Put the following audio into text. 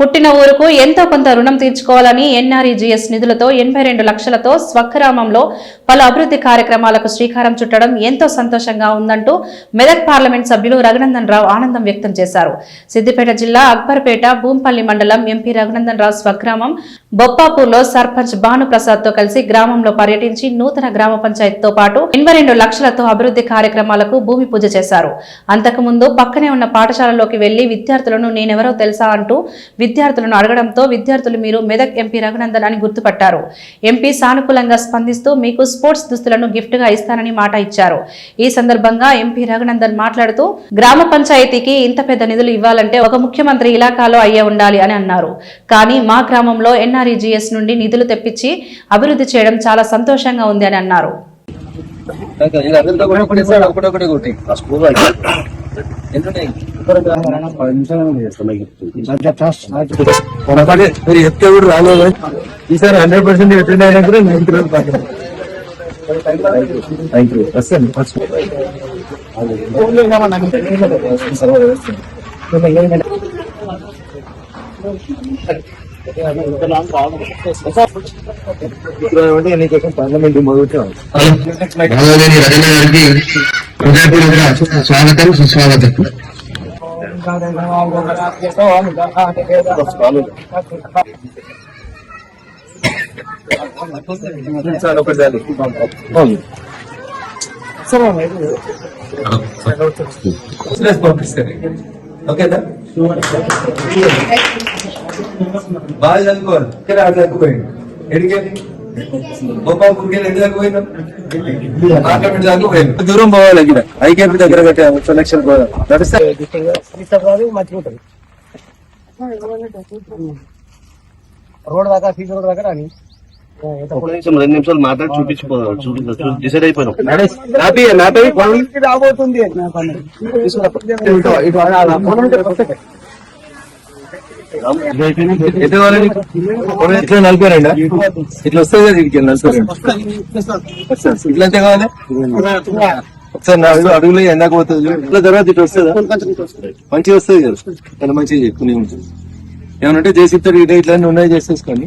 పుట్టిన ఊరుకు ఎంతో కొంత రుణం తీర్చుకోవాలని ఎన్ఆర్ఈజీఎస్ నిధులతో ఎనభై రెండు లక్షలతో స్వగ్రామంలో పలు అభివృద్ధి కార్యక్రమాలకు శ్రీకారం చుట్టడం ఎంతో సంతోషంగా ఉందంటూ మెదక్ పార్లమెంట్ సభ్యులు రఘునందన్ రావు ఆనందం వ్యక్తం చేశారు. సిద్దిపేట జిల్లా అక్బర్పేట భూంపల్లి మండలం ఎంపీ రఘునందన్ రావు స్వగ్రామం బొప్పాపూర్లో సర్పంచ్ భానుప్రసాద్తో కలిసి గ్రామంలో పర్యటించి నూతన గ్రామ పంచాయతీతో పాటు ఎనభై రెండు లక్షలతో అభివృద్ధి కార్యక్రమాలకు భూమి పూజ చేశారు. అంతకుముందు పక్కనే ఉన్న పాఠశాలలోకి వెళ్ళి విద్యార్థులను నేనెవరో తెలుసా అంటూ విద్యార్థులను అడగడంతో విద్యార్థులు మీరు మెదక్ ఎంపీ రఘునందన్ అని గుర్తుపట్టారు ఎంపీ సానుకూలంగా స్పందిస్తూ మీకు స్పోర్ట్స్ దుస్తులను గిఫ్ట్గా ఇస్తానని మాట ఇచ్చారు ఈ సందర్భంగా ఎంపీ రఘునందన్ మాట్లాడుతూ గ్రామ పంచాయతీకి ఇంత పెద్ద నిధులు ఇవ్వాలంటే ఒక ముఖ్యమంత్రి ఇలాకాలో అయ్యే ఉండాలి అని అన్నారు కానీ మా గ్రామంలో ఎన్ఆర్ఈజీఎస్ నుండి నిధులు తెప్పించి అభివృద్ధి చేయడం చాలా సంతోషంగా ఉంది అని అన్నారు ఒకటొకటి మీరు చెప్తే కూడా రాలేదు ఈసారి హండ్రెడ్ పర్సెంట్ అటెండ్ అయినా కూడా నైన్త్ రోజు థ్యాంక్ యూ వస్తాను పార్లమెంట్ హృదయపూర్వక స్వాగతం సుస్వాగతం. ఓకేనా బాగా చదువుకోవాలి ఇక్కడ చదువుకోండి ఎడికెళ్ళి గోపాల్పూర్కి వెళ్ళి ఎన్ని చదువుకోయినా పార్లమెంట్ చదువుకోయింది దూరం పోవాలి ఇక్కడ ఐకేపీ దగ్గర పెట్టాము సెలక్షన్ పోవాలి రోడ్ దాకా సీసీ రోడ్ దాకా రాని రెండు నిమిషాలు మాట్లాడి చూపించిపోదాం చూపించు డిసైడ్ అయిపోయినాం రాబోతుంది ఇట్లా నలిపారండి ఇట్లా వస్తుంది కదా ఇడికి నలిపారండి ఇట్లా ఎంత కావాలి ఒకసారి నా అడుగులో ఎందాక పోతుంది ఇట్లా తర్వాత ఇట్లా వస్తుందా? మంచిగా వస్తుంది కదా. మంచిగా చెప్పుకునే ఉంటుంది. ఏమనంటే చేసి ఇద్దరు ఇట్లా ఇట్లా ఉన్నాయి చేసేసుకొని